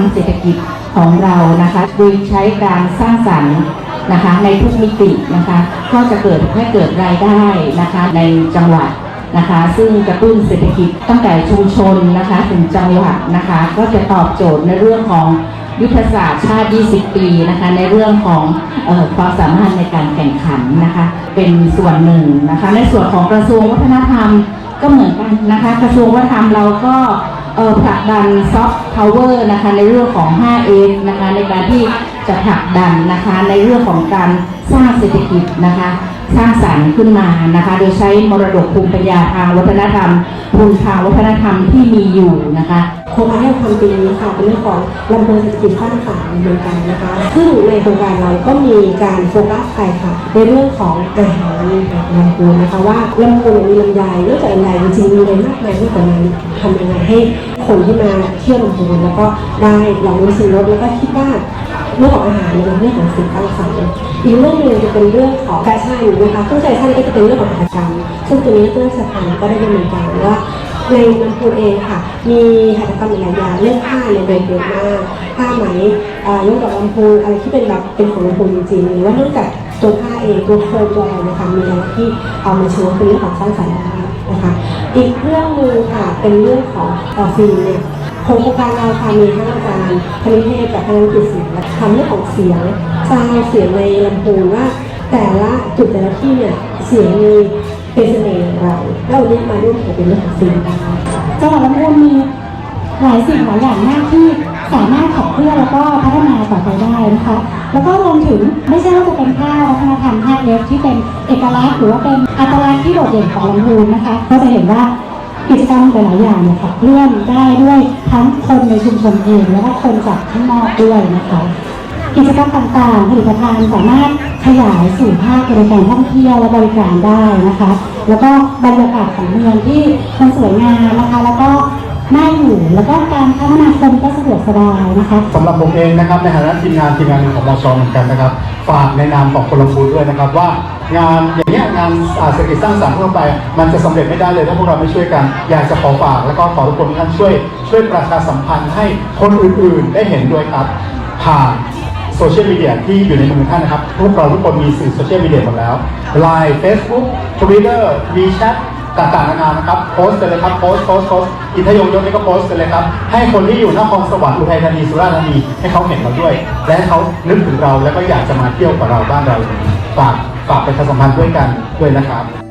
ำเศรษฐกิจของเรานะคะ โดยใช้การสร้างสรรค์นะคะในทุกมิตินะคะก็จะเกิดให้เกิดรายได้นะคะในจังหวัดนะคะ ซึ่งกระตุ้นเศรษฐกิจตั้งแต่ชุมชนนะคะถึงจังหวัดนะคะ ก็จะตอบโจทย์ในเรื่องของยุทธศาสตร์ชาติ 20 ปีนะคะ ในเรื่องของออความสามารถในการแข่งขันนะคะ เป็นส่วนหนึ่งนะคะ ในส่วนของกระทรวงวัฒนธรรมก็เหมือนกันนะคะ กระทรวงวัฒนธรรมเราก็ ผลักดันซอฟต์พาวเวอร์นะคะในเรื่องของ 5S นะคะในการที่จะผลักดันนะคะในเรื่องของการสร้างเศรษฐกิจนะคะ สร้างสรรค์ขึ้นมานะคะ โดยใช้มรดกภูมิปัญญาทางวัฒนธรรมภูมิทางวัฒนธรรมที่มีอยู่นะคะโครงการที่เราทำปีนี้ค่ะเป็นเรื่องของลำโพงเศรษฐกิจสร้างสรรค์เหมือนกันนะคะ ซึ่งในโครงการเราก็มีการโฟกัสไปค่ะในเรื่องของอาหารลำพูนนะคะว่าลำพูนมีลำไยนอกจากลำไยจริงๆมีอะไรมากมายมากกว่านั้นทำยังไงให้คนที่มาเที่ยวลำพูนแล้วก็ได้ลองรู้สึกรสแล้วก็คิดว่า เรื่องของอาหารเนี่ยเป็นเรื่องของสิ่งสร้างสรรค์อีกเรื่องหนึ่งจะเป็นเรื่องของแฟชั่นนะคะซึ่งแฟชั่นก็จะเป็นเรื่องของหัตถกรรมซึ่งตัวนี้เพื่อนสถานก็ได้ดำเนินการว่าในลำพูนเองค่ะ มีหัตถกรรมหลายอย่างเรื่องผ้าเนี่ยโดดเด่นมากผ้าไหมเอ่อยกดอกลำพูนอะไรที่เป็นแบบเป็นของลำพูนจริงๆหรือว่านอกจากตัวผ้าเองตัวโครงตัวอะไรนะคะมีอะไรที่เอามาโชว์เป็นเรื่องของสร้างสรรค์นะคะ อีกเรื่องหนึ่งค่ะเป็นเรื่องของออฟิลเนี่ย โครงการเราค่ะมีทั้งอาจารย์คณิเทพกับคณะกิจศิลป์ทำเรื่องของเสียงซาวเสียงในลำโพูนว่า แต่ละจุดแต่ละที่เนี่ยเสียงมีเป็นเสน่ห์องไรแล้ววันนี้มาร่วมกันเป็นเรื่องของฟิล์มได้จังหวัดลำพูนมีหลายสิ่งหลายอย่างมากที่สามารถขับเคลื่อนแล้วก็พัฒนาต่อไปได้นะคะ แล้วก็รวมถึงไม่ใช่ว่าจะเป็นค่าวัฒนธรรม 5F ที่เป็นเอกลักษณ์หรือว่าเป็นอัตลักษณ์ที่โดดเด่นของลำพูนนะคะ ก็จะเห็นว่า กิจกรรมหลายอย่างเนี่ยขับเคลื่อนได้ด้วยทั้งคนในชุมชนเองแล้วก็คนจากข้างนอกด้วยนะคะกิจกรรมต่างๆผลิตภัณฑ์สามารถขยายสู่ภาคบริการท่องเที่ยวและบริการได้นะคะ แล้วก็บรรยากาศของเมืองที่มันสวยงามนะคะ แล้วก็น่าอยู่แล้วก็การคมนาคมก็สะดวกสบายนะคะสำหรับผมเองนะครับในฐานะทีมงานทีมงานของมชเหมือนกันนะครับ ฝากในนามของคนลำพูด้วยนะครับว่า งานอย่างเงี้ยงานเศรษฐกิจสร้างสรรค์ทั่วไป มันจะสำเร็จไม่ได้เลยถ้าพวกเราไม่ช่วยกัน อยากจะขอฝากแล้วก็ขอทุกคนท่านช่วย ช่วยประชาสัมพันธ์ให้คนอื่นๆ ได้เห็นด้วยครับ ผ่านโซเชียลมีเดียที่อยู่ในมือท่านนะครับพวกเราทุกคนมีสื่อโซเชียลมีเดียหมดแล้ว Line Facebook Twitter WeChat ต่างๆนานานะครับโพสต์เลยครับโพสต์โพสต์โพสต์อิทยงยศนี่ก็โพสต์เลยครับ ให้คนที่อยู่นครสวรรค์อุทัยธานีสุราษฎร์ธานีให้เขาเห็นเราด้วย และเขานึกถึงเราแล้วก็อยากจะมาเที่ยวกับเราบ้านเราฝาก ฝากประชาสัมพันธ์ด้วยกันด้วยนะครับ